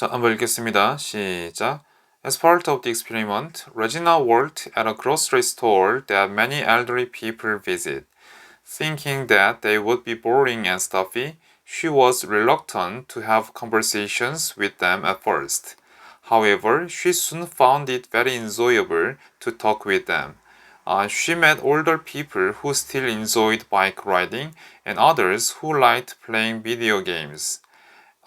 자, 한번 읽겠습니다. 시작. As part of the experiment, Regina worked at a grocery store that many elderly people visit. Thinking that they would be boring and stuffy, she was reluctant to have conversations with them at first. However, she soon found it very enjoyable to talk with them. Uh, she met older people who still enjoyed bike riding and others who liked playing video games.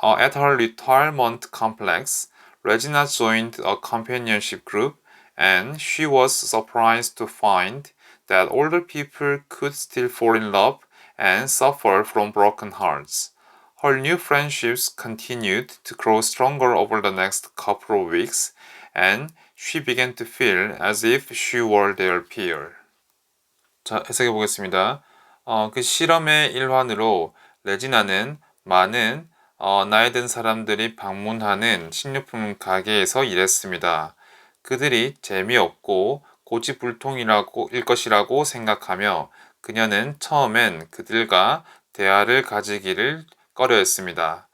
Uh, at her retirement complex, Regina joined a companionship group and she was surprised to find that older people could still fall in love and suffer from broken hearts. Her new friendships continued to grow stronger over the next couple of weeks, and she began to feel as if she were their peer. 자, 해석해 보겠습니다. 어, 그 실험의 일환으로 레지나는 많은 어, 나이 든 사람들이 방문하는 식료품 가게에서 일했습니다. 그들이 재미없고 고집불통이라고 일 것이라고 생각하며 그녀는 처음엔 그들과 대화를 가지기를 꺼려했습니다.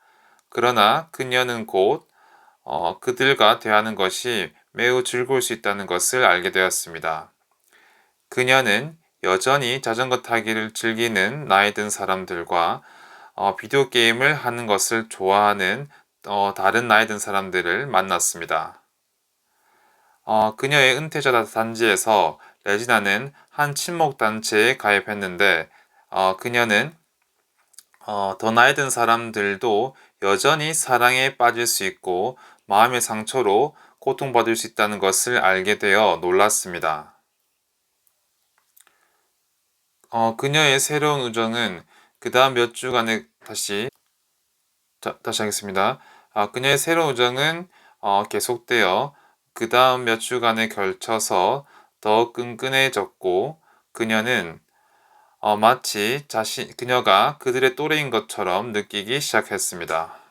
그러나 그녀는 곧 어, 그들과 대하는 것이 매우 즐거울 수 있다는 것을 알게 되었습니다. 그녀는 여전히 자전거 타기를 즐기는 나이 든 사람들과 어, 비디오 게임을 하는 것을 좋아하는 어, 다른 나이 든 사람들을 만났습니다. 어, 그녀의 은퇴자 단지에서 레지나는 한 친목 단체에 가입했는데 어, 그녀는 어, 더 나이 든 사람들도 여전히 사랑에 빠질 수 있고 마음의 상처로 고통받을 수 있다는 것을 알게 되어 놀랐습니다. 어, 그녀의 새로운 우정은 그 다음 몇 주간에 다시 자, 다시 하겠습니다. 아, 그녀의 새로운 우정은 어, 계속되어 그 다음 몇 주간에 걸쳐서 더 끈끈해졌고 그녀는 어, 마치 자신 그녀가 그들의 또래인 것처럼 느끼기 시작했습니다.